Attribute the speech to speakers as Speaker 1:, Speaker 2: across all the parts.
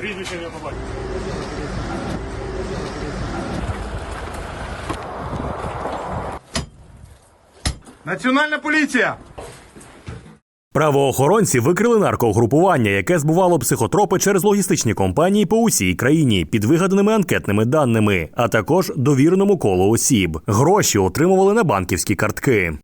Speaker 1: Прізвище не побачив. Національна поліція!
Speaker 2: Правоохоронці викрили наркогрупування, яке збувало психотропи через логістичні компанії по усій країні під вигаданими анкетними даними, а також довіреному колу осіб. Гроші отримували на банківські картки.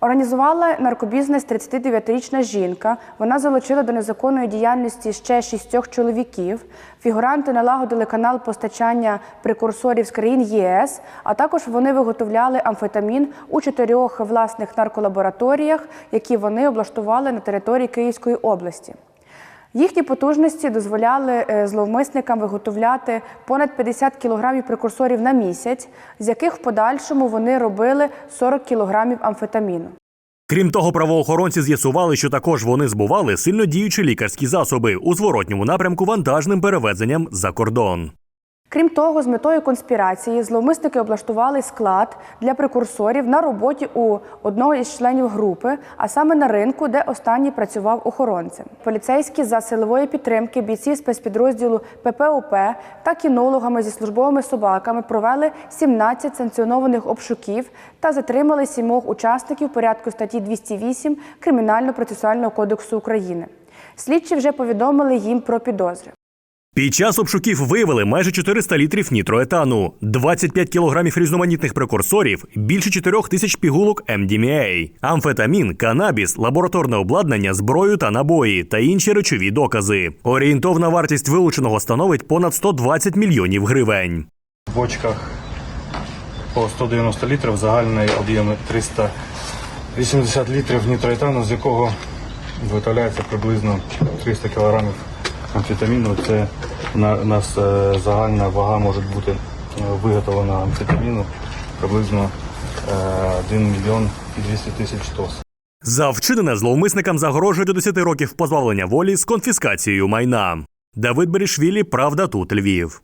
Speaker 3: Організувала наркобізнес 39-річна жінка. Вона залучила до незаконної діяльності ще шістьох чоловіків. Фігуранти налагодили канал постачання прекурсорів з країн ЄС, а також вони виготовляли амфетамін у чотирьох власних нарколабораторіях, які вони облаштували на території Київської області. Їхні потужності дозволяли е, зловмисникам виготовляти понад 50 кілограмів прекурсорів на місяць, з яких в подальшому вони робили 40 кілограмів амфетаміну.
Speaker 2: Крім того, правоохоронці з'ясували, що також вони збували сильно діючі лікарські засоби у зворотньому напрямку вантажним перевезенням за кордон.
Speaker 3: Крім того, з метою конспірації зловмисники облаштували склад для прекурсорів на роботі у одного із членів групи, а саме на ринку, де останній працював охоронцем. Поліцейські за силової підтримки бійців спецпідрозділу ППОП та кінологами зі службовими собаками провели 17 санкціонованих обшуків та затримали сімох учасників порядку статті 208 Кримінально-процесуального кодексу України. Слідчі вже повідомили їм про підозри.
Speaker 2: Під час обшуків виявили майже 400 літрів нітроетану, 25 кілограмів різноманітних прекурсорів, більше 4 тисяч пігулок MDMA, амфетамін, канабіс, лабораторне обладнання, зброю та набої та інші речові докази. Орієнтовна вартість вилученого становить понад 120 мільйонів гривень.
Speaker 1: В бочках по 190 літрів, загальний об'єм 380 літрів нітроетану, з якого виготовляється приблизно 300 кілограмів амфетаміну. Це у нас е, загальна вага може бути е, виготовлена амфетаміну приблизно е, 1 мільйон 200 тисяч доз.
Speaker 2: За вчинене зловмисникам загрожує до 10 років позбавлення волі з конфіскацією майна. Давид Берішвілі, Правда тут Львів.